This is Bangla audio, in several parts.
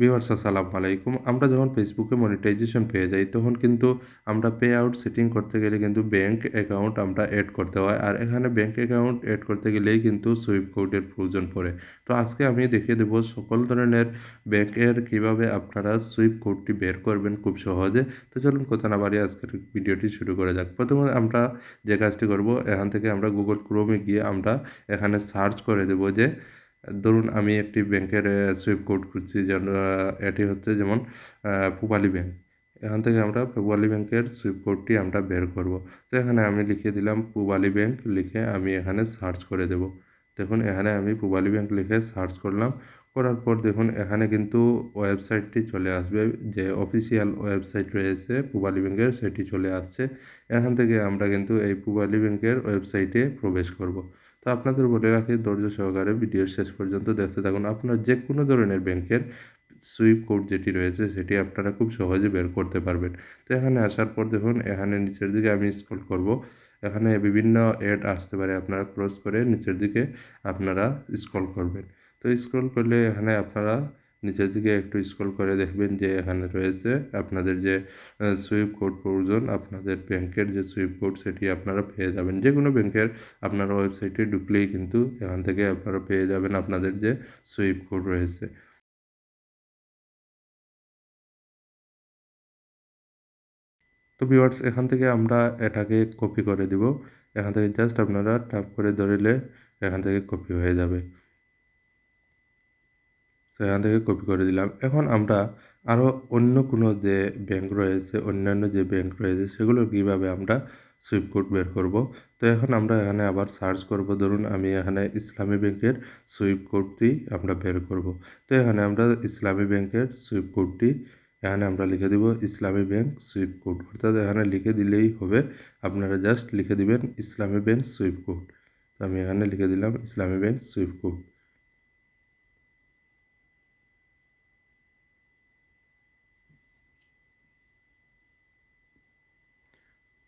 ভিউয়ার্স আসসালামু আলাইকুম। আমরা যখন ফেসবুকে মনিটাইজেশন পেয়ে যাই, তখন কিন্তু আমরা পে আউট সেটিং করতে গেলে কিন্তু ব্যাংক অ্যাকাউন্ট আমরা অ্যাড করতে হয়। আর এখানে ব্যাংক অ্যাকাউন্ট অ্যাড করতে গেলেই কিন্তু সুইপ কোডের প্রয়োজন পড়ে। তো আজকে আমি দেখিয়ে দেবো সকল ধরনের ব্যাংকের কীভাবে আপনারা সুইপ কোডটি বের করবেন খুব সহজে। তো চলুন কথা না বাড়িয়ে আজকের ভিডিওটি শুরু করা যাক। প্রথমে আমরা যে কাজটি করব, এখান থেকে আমরা গুগল ক্রোমে গিয়ে আমরা এখানে সার্চ করে দেবো যে ধরুন আমি একটি ব্যাংকের সুইপ কোড খুঁজছি, যেন এটি হচ্ছে যেমন পূবালী ব্যাংক এখান থেকে আমরা পূবালী ব্যাংকের সুইপ কোডটি আমরা বের করব। তো এখানে আমি লিখে দিলাম পূবালী ব্যাংক লিখে আমি এখানে সার্চ করে দেব। দেখুন, এখানে আমি পূবালী ব্যাংক লিখে সার্চ করলাম। করার পর দেখুন, এখানে কিন্তু ওয়েবসাইটটি চলে আসবে, যে অফিসিয়াল ওয়েবসাইট রয়েছে পূবালী ব্যাংকের সেটি চলে আসছে। এখান থেকে আমরা কিন্তু এই পূবালী ব্যাংকের ওয়েবসাইটে প্রবেশ করব। তো আপনাদের বলে রাখি, ধৈর্য সহকারে ভিডিও শেষ পর্যন্ত দেখতে থাকুন। আপনার যে কোনো ধরনের ব্যাংকের সুইপ কোড যেটি রয়েছে, সেটি আপনারা খুব সহজে বের করতে পারবেন। তো এখানে আসার পর দেখুন, এখানে নিচের দিকে আমি স্ক্রল করব। এখানে বিভিন্ন অ্যাড আসতে পারে, আপনারা ক্রস করে নিচের দিকে আপনারা স্ক্রল করবেন। তো স্ক্রল করলে এখানে আপনারা নিচের দিকে একটু স্ক্রল করে দেখবেন যে এখানে রয়েছে আপনাদের যে সুইপ কোড প্রয়োজন, আপনাদের ব্যাংকের যে সুইপ কোড সেটি আপনারা পেয়ে যাবেন। যে কোনো ব্যাংকের আপনারা ওয়েবসাইটে ঢুকলেই কিন্তু এখান থেকে আপনারা পেয়ে যাবেন আপনাদের যে সুইপ কোড রয়েছে। তো ভিউয়ার্স এখান থেকে আমরা এটাকে কপি করে দিব। এখান থেকে জাস্ট আপনারা টাপ করে ধরিলে এখান থেকে কপি হয়ে যাবে। তো এখান থেকে কপি করে দিলাম। এখন আমরা আরও অন্য কোনো যে ব্যাংক রয়েছে, অন্যান্য যে ব্যাংক রয়েছে, সেগুলো কীভাবে আমরা সুইপ কোড বের করব? তো এখন আমরা এখানে আবার সার্চ করব। ধরুন আমি এখানে ইসলামী ব্যাংকের সুইপ কোডটি আমরা বের করব। তো এখানে আমরা ইসলামী ব্যাংকের সুইপ কোডটি এখানে আমরা লিখে দিব ইসলামী ব্যাংক সুইপ কোড অর্থাৎ এখানে লিখে দিলেই হবে। আপনারা জাস্ট লিখে দিবেন ইসলামী ব্যাংক সুইপ কোড তো আমি এখানে লিখে দিলাম ইসলামী ব্যাংক সুইপ কোড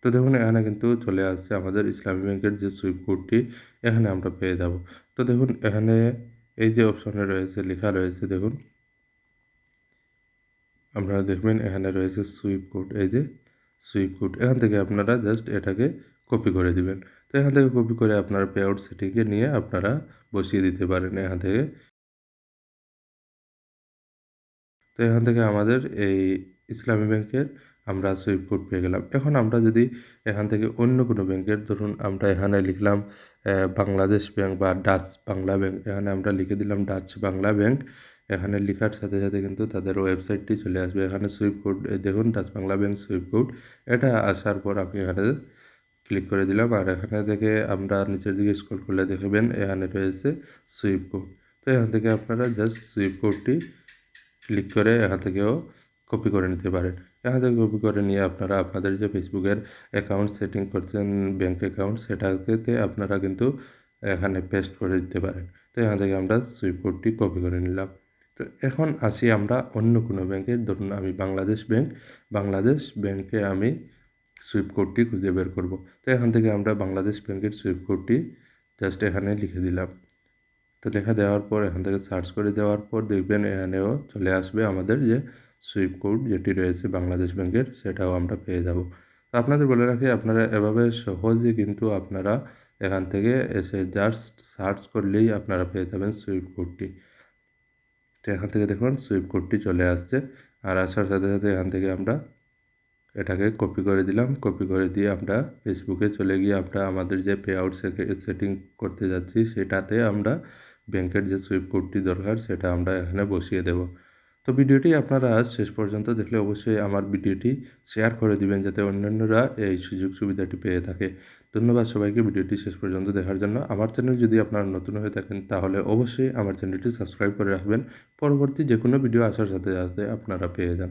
তো দেখুন, এখানে কিন্তু চলে আসছে আমাদের ইসলামী ব্যাংকের যে সুইপ কোডটি, এখানে আমরা পেয়ে যাব। তো দেখুন, এখানে এই যে অপশনে রয়েছে, লেখা রয়েছে দেখুন। আপনারা দেখবেন এখানে রয়েছে সুইপ কোড, এই যে সুইপ কোড। এখান থেকে আপনারা জাস্ট এটাকে কপি করে দিবেন। তো এখান থেকে কপি করে আপনারা পে আউট নিয়ে আপনারা বসিয়ে দিতে পারেন এখান থেকে। তো এখান থেকে আমাদের এই ইসলামী ব্যাংকের আমরা সুইপ কোড পেয়ে গেলাম। এখন আমরা যদি এখান থেকে অন্য কোনো ব্যাংকের, ধরুন আমরা এখানে লিখলাম বাংলাদেশ ব্যাংক বা ডাচ বাংলা ব্যাংক, এখানে আমরা লিখে দিলাম ডাচ বাংলা ব্যাংক। এখানে লেখার সাথে সাথে কিন্তু তাদের ওয়েবসাইটটি চলে আসবে। এখানে সুইপ কোড দেখুন Dutch Bangla bank swift code এটা আসার পর আপনি এখানে ক্লিক করে দিলাম আর এখানে থেকে আমরা নিচের দিকে স্ক্রল করলে দেখবেন এখানে রয়েছে সুইপ কোড তো এখান থেকে আপনারা জাস্ট সুইপ কোডটি ক্লিক করে এখান থেকেও কপি করে নিতে পারেন। এখান থেকে কপি করে নিয়ে আপনারা আপনাদের যে ফেসবুকের অ্যাকাউন্ট সেটিং করছেন ব্যাঙ্ক অ্যাকাউন্ট সেটাতে আপনারা কিন্তু এখানে পেস্ট করে দিতে পারেন। তো এখান থেকে আমরা সুইপ কোডটি কপি করে নিলাম। তো এখন আসি আমরা অন্য কোনো ব্যাংকে ধরুন আমি বাংলাদেশ ব্যাংক বাংলাদেশ ব্যাংকে আমি সুইপ কোডটি খুঁজে বের করব। তো এখান থেকে আমরা বাংলাদেশ ব্যাংকের সুইপ কোডটি জাস্ট এখানে লিখে দিলাম। তো লেখা দেওয়ার পর, এখান থেকে সার্চ করে দেওয়ার পর দেখবেন এখানেও চলে আসবে আমাদের যে সুইপ কোড যেটি রয়েছে বাংলাদেশ ব্যাংকের, সেটাও আমরা পেয়ে যাব। তো আপনাদের বলে রাখি, আপনারা এভাবে সহজে কিন্তু আপনারা এখান থেকে এসে জাস্ট সার্চ করলেই আপনারা পেয়ে যাবেন সুইপ কোডটি তো এখান থেকে দেখুন সুইপ কোডটি চলে আসছে। আর আসার সাথে সাথে এখান থেকে আমরা এটাকে কপি করে দিলাম। কপি করে দিয়ে আমরা ফেসবুকে চলে গিয়ে আমরা আমাদের যে পে আউট সেটিং করতে যাচ্ছি, সেটাতে আমরা ব্যাংকের যে সুইপ কোডটি দরকার, সেটা আমরা এখানে বসিয়ে দেব। তো ভিডিওটি আপনারা শেষ পর্যন্ত দেখলে অবশ্যই আমার ভিডিওটি শেয়ার করে দিবেন যাতে অন্যান্যরা এই সুযোগ সুবিধাটি পেয়ে থাকে। ধন্যবাদ সবাইকে ভিডিওটি শেষ পর্যন্ত দেখার জন্য। আমার চ্যানেল যদি আপনারা নতুন হয়ে থাকেন তাহলে অবশ্যই আমার চ্যানেলটি সাবস্ক্রাইব করে রাখবেন। পরবর্তী যে কোনো ভিডিও আসার সাথে সাথে আপনারা পেয়ে যান।